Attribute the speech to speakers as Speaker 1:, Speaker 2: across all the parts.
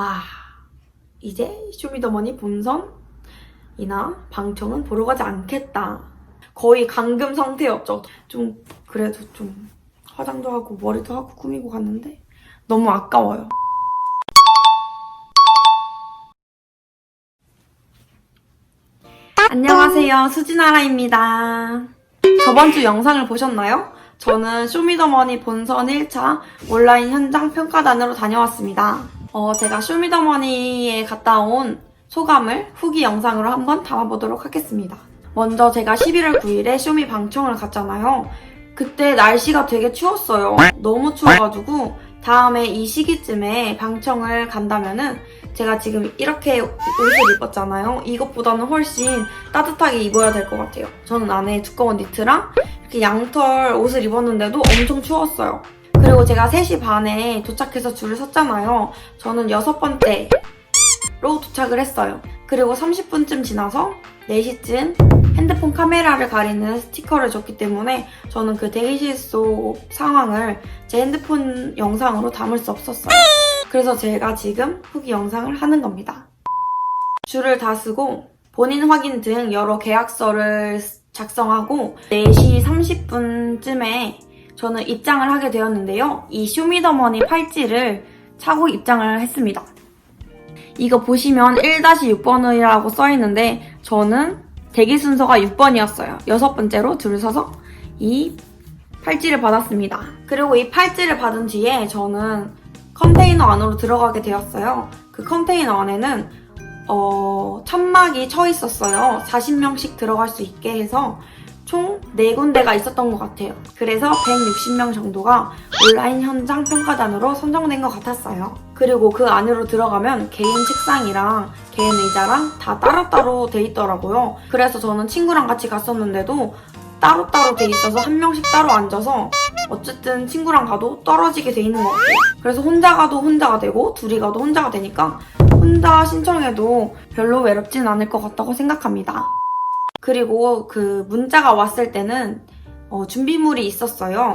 Speaker 1: 아, 이제 쇼미더머니 본선이나 방청은 보러 가지 않겠다. 거의 감금 상태였죠. 좀, 그래도 좀 화장도 하고 머리도 하고 꾸미고 갔는데 너무 아까워요. 안녕하세요. 수진아라입니다. 저번 주 영상을 보셨나요? 저는 쇼미더머니 본선 1차 온라인 현장 평가단으로 다녀왔습니다. 어, 제가 쇼미더머니에 갔다 온 소감을 후기 영상으로 한번 담아보도록 하겠습니다. 먼저 제가 11월 9일에 쇼미 방청을 갔잖아요. 그때 날씨가 되게 추웠어요. 너무 추워가지고 다음에 이 시기쯤에 방청을 간다면은 제가 지금 이렇게 옷을 입었잖아요. 이것보다는 훨씬 따뜻하게 입어야 될 것 같아요. 저는 안에 두꺼운 니트랑 이렇게 양털 옷을 입었는데도 엄청 추웠어요. 그리고 제가 3시 반에 도착해서 줄을 섰잖아요. 저는 여섯 번째로 도착을 했어요. 그리고 30분쯤 지나서 4시쯤 핸드폰 카메라를 가리는 스티커를 줬기 때문에 저는 그 대기실 속 상황을 제 핸드폰 영상으로 담을 수 없었어요. 그래서 제가 지금 후기 영상을 하는 겁니다. 줄을 다 쓰고 본인 확인 등 여러 계약서를 작성하고 4시 30분쯤에 저는 입장을 하게 되었는데요. 이 쇼미더머니 팔찌를 차고 입장을 했습니다. 이거 보시면 1-6번이라고 써있는데 저는 대기 순서가 6번이었어요. 여섯 번째로 줄을 서서 이 팔찌를 받았습니다. 그리고 이 팔찌를 받은 뒤에 저는 컨테이너 안으로 들어가게 되었어요. 그 컨테이너 안에는 어, 천막이 쳐 있었어요. 40명씩 들어갈 수 있게 해서 총 4군데가 있었던 것 같아요. 그래서 160명 정도가 온라인 현장 평가단으로 선정된 것 같았어요. 그리고 그 안으로 들어가면 개인 책상이랑 개인 의자랑 다 따로따로 돼 있더라고요. 그래서 저는 친구랑 같이 갔었는데도 따로따로 돼 있어서 한 명씩 따로 앉아서 어쨌든 친구랑 가도 떨어지게 돼 있는 것 같아요. 그래서 혼자 가도 혼자가 되고 둘이 가도 혼자가 되니까 혼자 신청해도 별로 외롭진 않을 것 같다고 생각합니다. 그리고 그 문자가 왔을 때는 어, 준비물이 있었어요.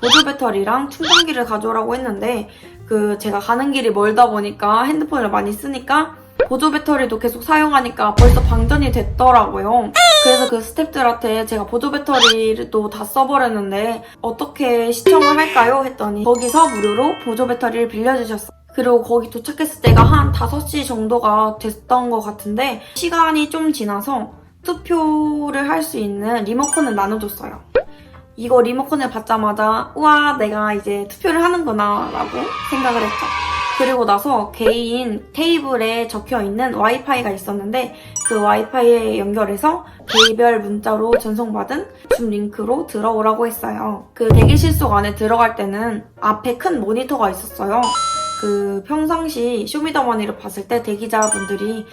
Speaker 1: 보조 배터리랑 충전기를 가져오라고 했는데 그 제가 가는 길이 멀다 보니까 핸드폰을 많이 쓰니까 보조 배터리도 계속 사용하니까 벌써 방전이 됐더라고요. 그래서 그 스탭들한테 제가 보조 배터리도 다 써버렸는데 어떻게 시청을 할까요? 했더니 거기서 무료로 보조 배터리를 빌려주셨어요. 그리고 거기 도착했을 때가 한 5시 정도가 됐던 것 같은데 시간이 좀 지나서 투표를 할 수 있는 리모컨을 나눠줬어요. 이거 리모컨을 받자마자 우와 내가 이제 투표를 하는구나 라고 생각을 했죠. 그리고 나서 개인 테이블에 적혀 있는 와이파이가 있었는데 그 와이파이에 연결해서 개별 문자로 전송받은 줌 링크로 들어오라고 했어요. 그 대기실 속 안에 들어갈 때는 앞에 큰 모니터가 있었어요. 그 평상시 쇼미더머니를 봤을 때 대기자분들이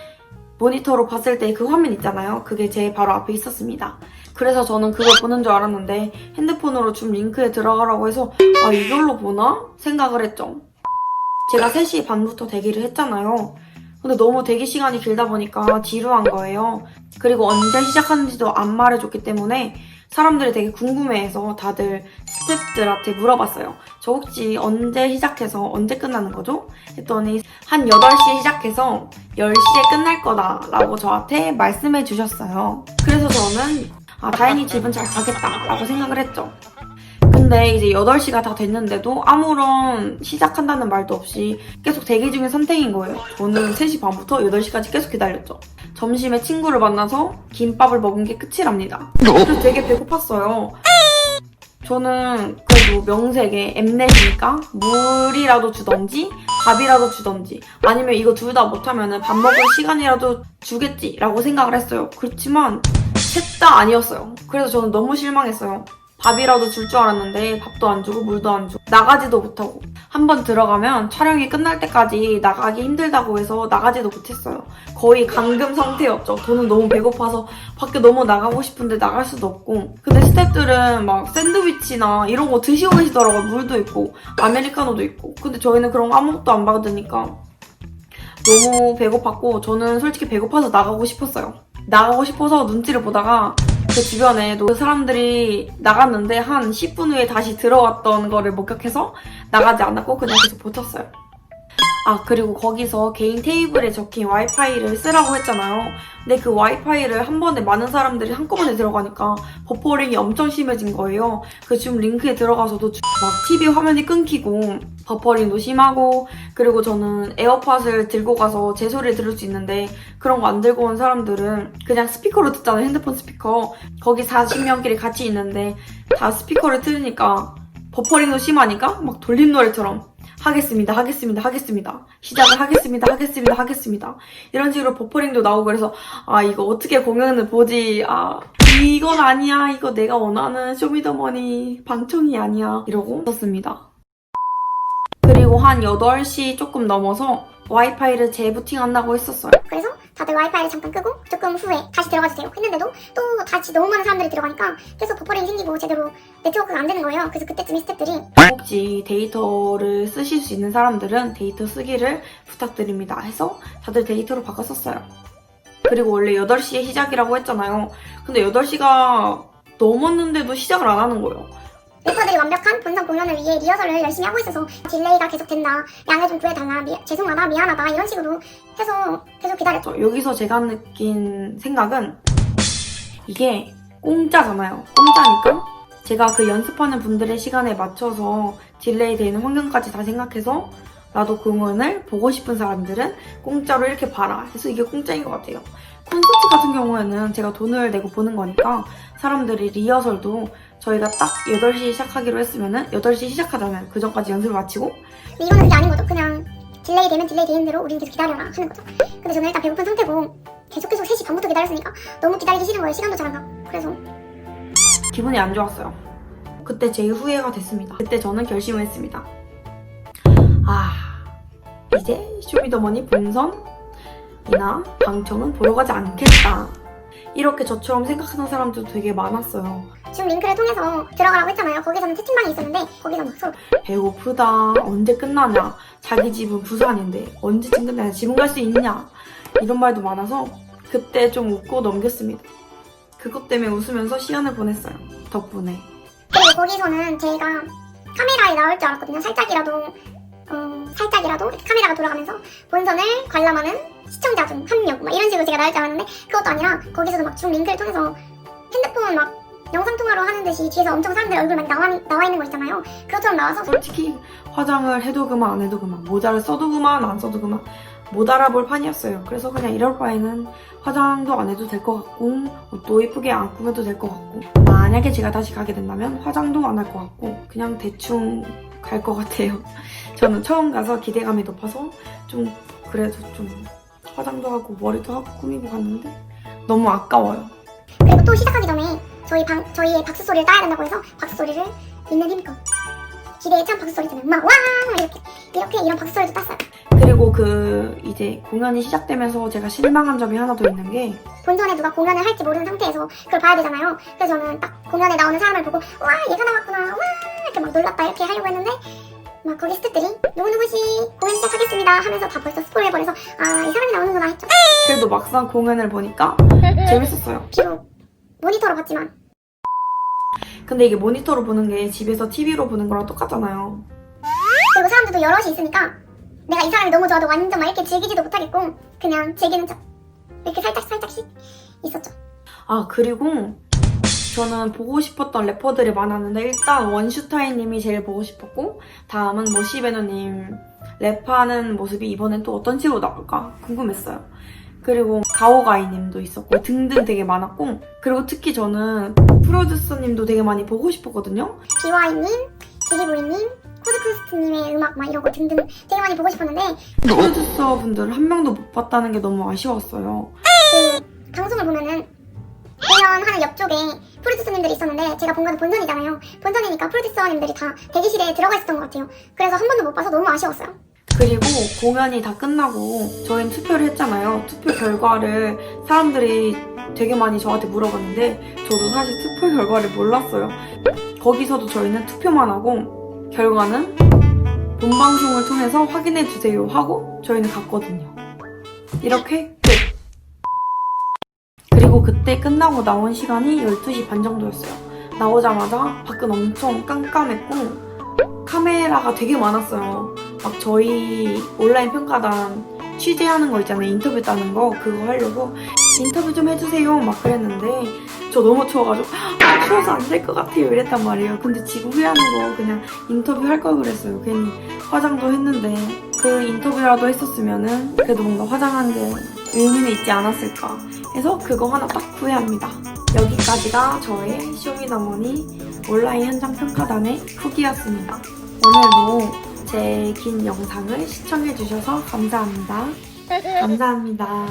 Speaker 1: 모니터로 봤을 때 그 화면 있잖아요. 그게 제 바로 앞에 있었습니다. 그래서 저는 그걸 보는 줄 알았는데 핸드폰으로 줌 링크에 들어가라고 해서 아 이걸로 보나? 생각을 했죠. 제가 3시 반부터 대기를 했잖아요. 근데 너무 대기 시간이 길다 보니까 지루한 거예요. 그리고 언제 시작하는지도 안 말해줬기 때문에 사람들이 되게 궁금해해서 다들 스태프들한테 물어봤어요. 저 혹시 언제 시작해서 언제 끝나는 거죠? 했더니 한 8시에 시작해서 10시에 끝날 거다라고 저한테 말씀해 주셨어요. 그래서 저는 아, 다행히 집은 잘 가겠다라고 생각을 했죠. 근데 이제 8시가 다 됐는데도 아무런 시작한다는 말도 없이 계속 대기 중인 선택인 거예요. 저는 3시 반부터 8시까지 계속 기다렸죠. 점심에 친구를 만나서 김밥을 먹은 게 끝이랍니다. 그래서 되게 배고팠어요. 저는 그래도 명색에 엠넷이니까 물이라도 주던지 밥이라도 주던지 아니면 이거 둘 다 못하면 밥 먹을 시간이라도 주겠지라고 생각을 했어요. 그렇지만 셋 다 아니었어요. 그래서 저는 너무 실망했어요. 밥이라도 줄 줄 알았는데 밥도 안 주고 물도 안 주고 나가지도 못하고 한번 들어가면 촬영이 끝날 때까지 나가기 힘들다고 해서 나가지도 못했어요. 거의 감금 상태였죠. 저는 너무 배고파서 밖에 너무 나가고 싶은데 나갈 수도 없고 근데 스태프들은 막 샌드위치나 이런 거 드시고 계시더라고요. 물도 있고 아메리카노도 있고 근데 저희는 그런 거 아무것도 안 받으니까 너무 배고팠고 저는 솔직히 배고파서 나가고 싶었어요. 나가고 싶어서 눈치를 보다가 그 주변에도 그 사람들이 나갔는데 한 10분 후에 다시 들어왔던 거를 목격해서 나가지 않았고 그냥 계속 버텼어요. 아, 그리고 거기서 개인 테이블에 적힌 와이파이를 쓰라고 했잖아요. 근데 그 와이파이를 한 번에 많은 사람들이 한꺼번에 들어가니까 버퍼링이 엄청 심해진 거예요. 그 지금 링크에 들어가서도 주- 막 TV 화면이 끊기고 버퍼링도 심하고 그리고 저는 에어팟을 들고 가서 제 소리를 들을 수 있는데 그런 거 안 들고 온 사람들은 그냥 스피커로 듣잖아요. 핸드폰 스피커. 거기 40명끼리 같이 있는데 다 스피커를 틀으니까 버퍼링도 심하니까 막 돌림 노래처럼 하겠습니다, 하겠습니다, 하겠습니다. 시작을 하겠습니다, 하겠습니다, 하겠습니다. 이런 식으로 버퍼링도 나오고 그래서 아 이거 어떻게 공연을 보지? 아 이건 아니야. 이거 내가 원하는 쇼미더머니 방청이 아니야. 이러고 있었습니다. 그리고 한 8시 조금 넘어서 와이파이를 재부팅한다고 했었어요.
Speaker 2: 그래서 다들 와이파이를 잠깐 끄고 조금 후에 다시 들어가 주세요 했는데도 또 다시 너무 많은 사람들이 들어가니까 계속 버퍼링이 생기고 제대로 네트워크가 안 되는 거예요. 그래서 그때쯤에 스태프들이
Speaker 1: 혹시 데이터를 쓰실 수 있는 사람들은 데이터 쓰기를 부탁드립니다 해서 다들 데이터로 바꿔 썼어요. 그리고 원래 8시에 시작이라고 했잖아요. 근데 8시가 넘었는데도 시작을 안 하는 거예요.
Speaker 2: 래퍼들이 완벽한 본선 공연을 위해 리허설을 열심히 하고 있어서 딜레이가 계속된다. 양해 좀 구해달라. 미- 죄송하다. 미안하다. 이런 식으로 해서 계속 기다렸죠.
Speaker 1: 저 여기서 제가 느낀 생각은 이게 공짜잖아요. 공짜니까 제가 그 연습하는 분들의 시간에 맞춰서 딜레이 되는 환경까지 다 생각해서 나도 공연을 보고 싶은 사람들은 공짜로 이렇게 봐라 해서 이게 공짜인 것 같아요. 콘서트 같은 경우에는 제가 돈을 내고 보는 거니까 사람들이 리허설도 저희가 딱 8시에 시작하기로 했으면은 8시 시작하잖아요. 그 전까지 연습을 마치고
Speaker 2: 근데 이거는 그게 아닌 거죠. 그냥 딜레이 되면 딜레이 되는 대로 우린 계속 기다려라 하는 거죠. 근데 저는 일단 배고픈 상태고 계속 계속 3시 반부터 기다렸으니까 너무 기다리기 싫은 거예요. 시간도 잘 안 가고. 그래서
Speaker 1: 기분이 안 좋았어요. 그때 제 후회가 됐습니다. 그때 저는 결심을 했습니다. 아, 이제 쇼미더머니 본선이나 방청은 보러 가지 않겠다. 이렇게 저처럼 생각하는 사람들도 되게 많았어요.
Speaker 2: 지금 링크를 통해서 들어가라고 했잖아요. 거기서는 채팅방이 있었는데 거기서 막 서로
Speaker 1: 배고프다. 언제 끝나냐. 자기 집은 부산인데 언제쯤 끝나냐. 지금 갈 수 있냐. 이런 말도 많아서 그때 좀 웃고 넘겼습니다. 그것 때문에 웃으면서 시간을 보냈어요. 덕분에.
Speaker 2: 그리고 거기서는 제가 카메라에 나올 줄 알았거든요. 살짝이라도 어, 살짝이라도 카메라가 돌아가면서 본선을 관람하는 시청자 중한명막 이런 식으로 제가 나올 줄 알았는데 그것도 아니라 거기서도 막 줌 링크를 통해서 핸드폰 막 영상 통화로 하는 듯이 뒤에서 엄청 사람들 얼굴 막 나와, 나와 있는 거 있잖아요. 그것처럼 나와서
Speaker 1: 솔직히 화장을 해도 그만 안 해도 그만 모자를 써도 그만 안 써도 그만 못 알아볼 판이었어요. 그래서 그냥 이럴 바에는 화장도 안 해도 될 것 같고 옷도 예쁘게 안 꾸며도 될 것 같고 만약에 제가 다시 가게 된다면 화장도 안 할 것 같고 그냥 대충 갈 것 같아요. 저는 처음 가서 기대감이 높아서 좀 그래도 좀 화장도 하고 머리도 하고 꾸미고 갔는데 너무 아까워요.
Speaker 2: 그리고 또 시작하기 전에 저희 방 저희의 박수 소리를 따야 된다고 해서 박수 소리를 있는 힘껏 기대에 찬 박수 소리잖아요. 막 와! 막 이렇게 이렇게 이런 박수 소리도 땄어요.
Speaker 1: 그리고 그 이제 공연이 시작되면서 제가 실망한 점이 하나 더 있는 게
Speaker 2: 본선에 누가 공연을 할지 모르는 상태에서 그걸 봐야 되잖아요. 그래서 저는 딱 공연에 나오는 사람을 보고 와 얘가 나왔구나 와 이렇게 막 놀랐다 이렇게 하려고 했는데 막 거기 스태프들이 누구누구씨 공연 시작하겠습니다 하면서 다 벌써 스포를 해버려서 아 이 사람이 나오는구나 했죠.
Speaker 1: 그래도 막상 공연을 보니까 재밌었어요.
Speaker 2: 비록 모니터로 봤지만
Speaker 1: 근데 이게 모니터로 보는 게 집에서 TV로 보는 거랑 똑같잖아요.
Speaker 2: 그리고 사람들도 여럿이 있으니까 내가 이 사람이 너무 좋아도 완전 막 이렇게 즐기지도 못하겠고 그냥 즐기는 척 이렇게 살짝 살짝씩 있었죠.
Speaker 1: 아 그리고 저는 보고 싶었던 래퍼들이 많았는데 일단 원슈타인님이 제일 보고 싶었고 다음은 모시베너님 랩하는 모습이 이번엔 또 어떤 식으로 나올까 궁금했어요. 그리고 가오가이님도 있었고 등등 되게 많았고 그리고 특히 저는 프로듀서님도 되게 많이 보고 싶었거든요.
Speaker 2: 비와이님, 기리보이님, 코드크스트님의 음악 막 이런 거 등등 되게 많이 보고 싶었는데
Speaker 1: 프로듀서 분들 한 명도 못 봤다는 게 너무 아쉬웠어요.
Speaker 2: 그 방송을 보면은 공연하는 옆쪽에 프로듀서님들이 있었는데 제가 본 거는 본선이잖아요. 본선이니까 프로듀서님들이 다 대기실에 들어가 있었던 것 같아요. 그래서 한 번도 못 봐서 너무 아쉬웠어요.
Speaker 1: 그리고 공연이 다 끝나고 저희는 투표를 했잖아요. 투표 결과를 사람들이 되게 많이 저한테 물어봤는데 저도 사실 투표 결과를 몰랐어요. 거기서도 저희는 투표만 하고 결과는 본방송을 통해서 확인해 주세요 하고 저희는 갔거든요. 이렇게 끝. 그때 끝나고 나온 시간이 12시 반 정도였어요. 나오자마자 밖은 엄청 깜깜했고 카메라가 되게 많았어요. 막 저희 온라인 평가단 취재하는 거 있잖아요. 인터뷰 따는 거 그거 하려고 인터뷰 좀 해주세요 막 그랬는데 저 너무 추워가지고 아, 추워서 안 될 것 같아요 이랬단 말이에요. 근데 지금 후회하는 거 그냥 인터뷰 할 걸 그랬어요. 괜히 화장도 했는데 그 인터뷰라도 했었으면은 그래도 뭔가 화장한 게 의미는 있지 않았을까 해서 그거 하나 딱 후회합니다. 여기까지가 저의 쇼미더머니 온라인 현장 평가단의 후기였습니다. 오늘도 제 긴 영상을 시청해주셔서 감사합니다. 감사합니다.